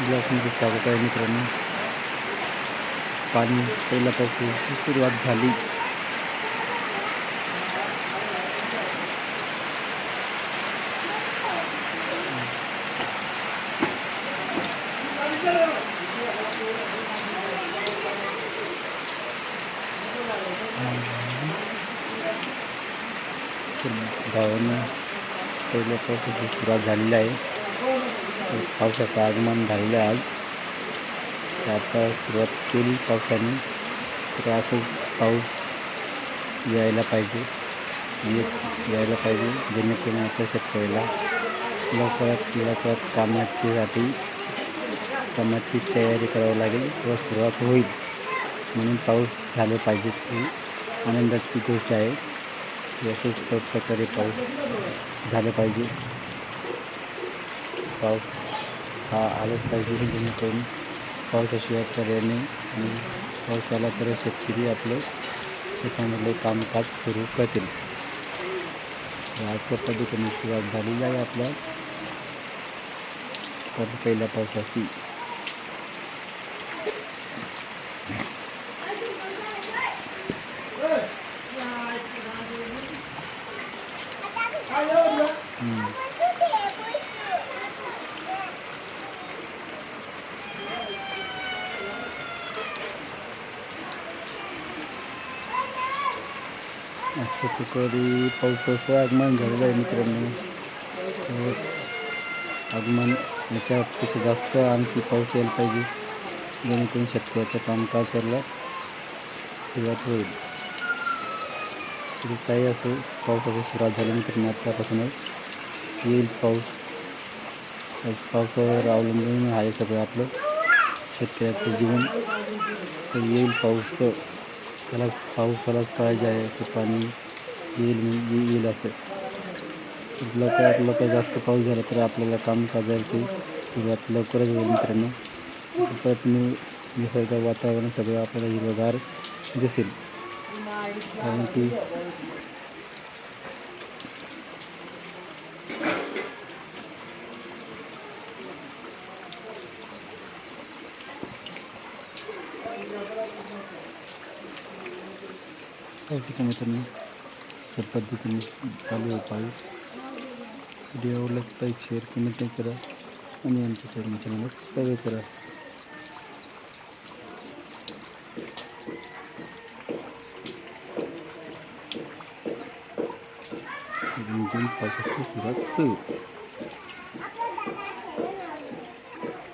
ब्लॉकमध्ये स्वागत आहे मित्रांनो. पाणी पहिल्यापासून सुरुवात झाली. गावानं पहिल्यापासून सुरुवात झालेली आहे. पावसाचं आगमन झालेलं आहे आज. आता सुरुवात केली पावसाने. तर असं पाऊस यायला पाहिजे. येत यायला पाहिजे. जेणेकरून आपल्या शेतकऱ्याला लवकरात लवकरात कामाच्यासाठी कामाची तयारी करावी लागेल व सुरुवात होईल. म्हणून पाऊस झालं पाहिजे. ही आनंदाची गोष्ट आहे. याच प्रकारे पाऊस झालं पाहिजे. पाऊस हा आलाच पाहिजे जेणेकरून पावसाशिवाय पर्याय नाही आणि पाऊस आला तर शेतकरी आपलं शेतामधले कामकाज सुरू करतील. आजच्या पद्धतीने सुरुवात झालेली आहे आपल्या तर पहिल्या पावसाची अशा प्रकारे पावसाचं आगमन झालेलं आहे मित्रांनो. आगमन याच्यापेक्षा जास्त आणखी पाऊस यायला पाहिजे. जेणेकरून शेतकऱ्याचं कामकाजाला सुरुवात होईल. तरी काही असो पावसाची सुरुवात झाली मित्रांनो आत्तापासूनच येईल पाऊस पावसावर अवलंबून आहे सगळं आपलं. शेतकऱ्याचं जीवन. तर येईल पाऊस. त्याला पावसालाच पाहिजे आहे ते पाणी येईल म्हणजे येईल असं लवकरात लवकर जास्त पाऊस झाला तर आपल्याला काम करायची सुरुवात लवकरच होईल मित्रांनो परत मी। निसर्ग वातावरण सगळं आपल्याला हिरवगार दिसेल कारण की काही ठिकाणी त्यांनी सर पद्धतीने चालू पाहिजे व्हिडिओ आवडला लाईक शेअर कमेंट करा आणि आमच्या चॅनल चॅनलला सबस्क्राईब करा. पाच सुरुवात सुरू.